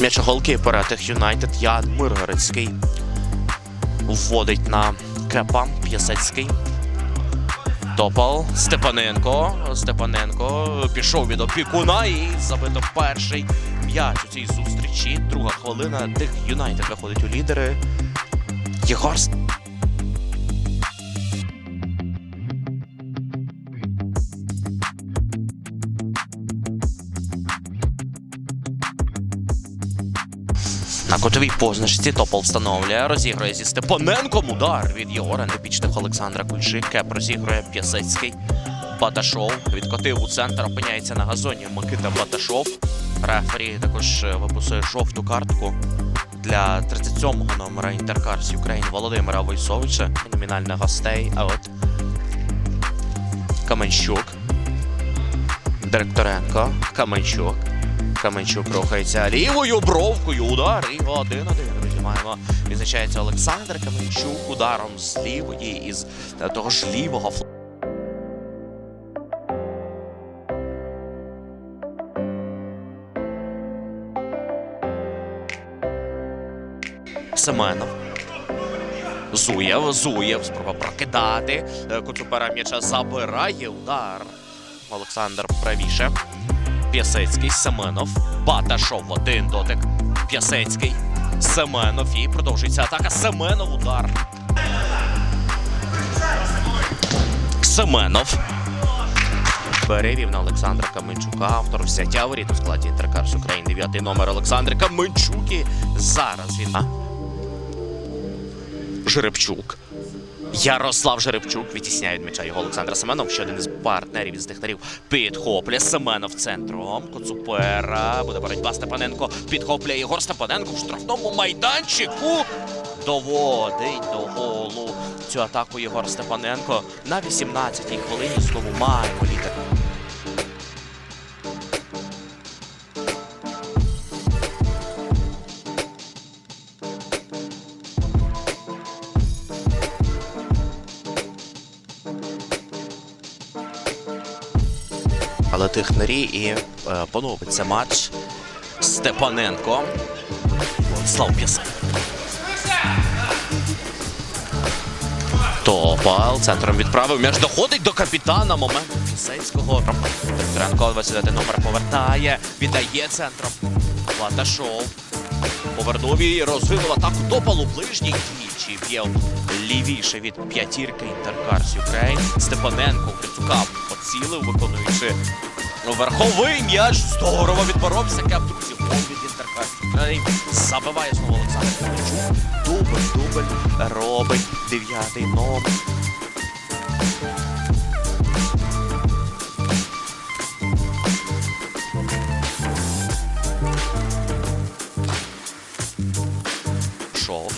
М'яч голкіпера Тех Юнайтед Ян Миргородський. Вводить на кепа П'ясецький. Топал Степаненко. Степаненко пішов від опікуна і забито перший м'яч у цій зустрічі. Друга хвилина. Тих Юнайтед виходить у лідери. Єгор На котовій позначці Топол встановлює, розігрує зі Степаненком удар від Єгора Непічних Олександра Кульши. Кеп розігрує П'ясецький. Баташов відкотив у центр, опиняється на газоні Микита Баташов. Рефері також е, виписує жовту картку для 37-го номера Інтеркарс України Володимира Войсовича. Номінальних гостей. А от Каменщук. Директоренко. Каменчук. Каменчук рухається лівою бровкою. Удар і один-один. Друзі, маємо. Відзначається Олександр Каменчук ударом з лівої із е, того ж лівого флангу. Семенов. Зуєв, Зуєв, спроба прокидати. Е, Коцупера м'яча забирає удар. Олександр правіше. П'ясецький, Семенов. Баташов один дотик. П'ясецький. Семенов. І продовжується атака. Семенов удар. Семенов. Перевів на Олександра Каменчука. Автор взяття воріт у складі Інтеркарс України. Дев'ятий номер Олександр Каменчук. І зараз він. А? Жеребчук. Ярослав Жеребчук відтісняє від м'яча його Олександра Семенов. Ще один із партнерів із дихтарів підхоплює Семенов центром. Коцупера. Буде боротьба Степаненко. Підхоплює Єгор Степаненко в штрафному майданчику. Доводить до голу цю атаку Єгор Степаненко на 18-й хвилині. Знову маємо лідер. Але тихнарі і е, поновиться матч. Степаненко. Слав П'ясен. Топал центром відправив. М'яч доходить до капітана. Момент Пісецького. Петренко 29 номер повертає. Віддає центром. Латашов. Повернув і розвинув атаку Топалу ближній двічі. Б'є лівіше від п'ятірки Інтеркарс Юкрейн. Степаненко Крицука поцілив, виконуючи верховий м'яч. Здорово відборовся. Кеп друзі. Гол від Інтеркарс Юкрейн. Забиває знову Олександр Кравчук. Дубль, дубль робить дев'ятий номер. Шов.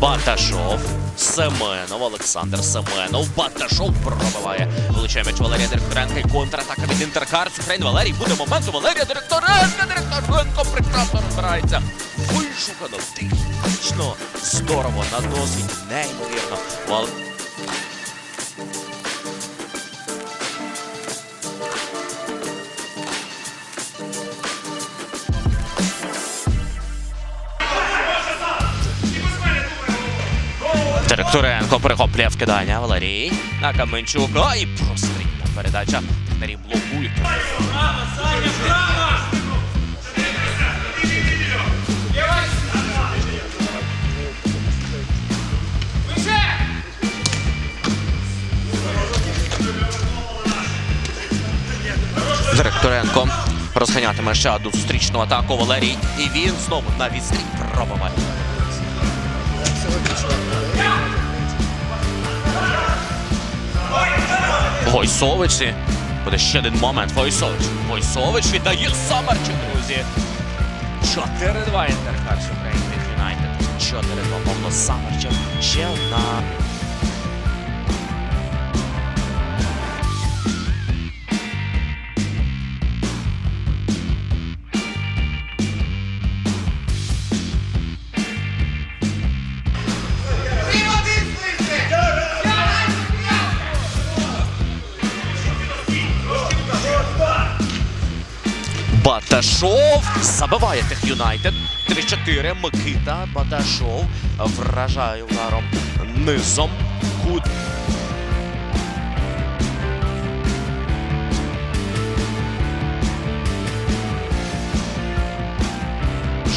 Баташов. Семенов, Олександр Семенов. Баташов пробиває. Влучає м'яч Валерія Директоренка і контратака від Інтеркарс. Україн Валерій буде моменту. Валерія Директоренка. Директоренко прекрасно розбирається. Вишукано, технічно. Здорово, на досвід. Неймовірно. Директоренко перехоплює вкидання. Валерій на Каменчука і прострільна передача. Технарі блокують. Директоренко розганятиме ще одну зустрічну атаку Валерій. І він знову на відстрій пробиває. Войсовичі. Буде ще один момент. Войсович. Войсович віддає Самарчу, друзі. 4-2 Інтерхарш України Юнайтед. 4-2 повно Самарчик. Ще одна. Баташов забиває Тех Юнайтед. 3-4. Микита Баташов вражає ударом низом. Кут.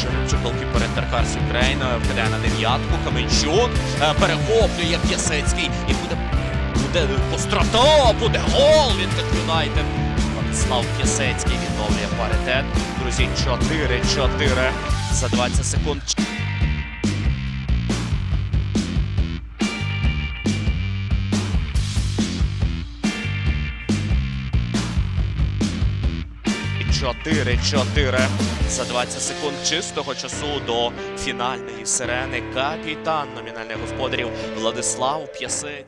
Шеренчук голкіпер Інтеркарс Україн вкидає на дев'ятку. Каменчук е, перехоплює П'ясецький і буде, буде пострата, буде гол від Юнайтед. Владислав П'ясецький відновлює паритет. Друзі, 4-4 за 20 секунд. Чотири-чотири за 20 секунд чистого часу до фінальної сирени. Капітан номінальних господарів Владислав П'ясець.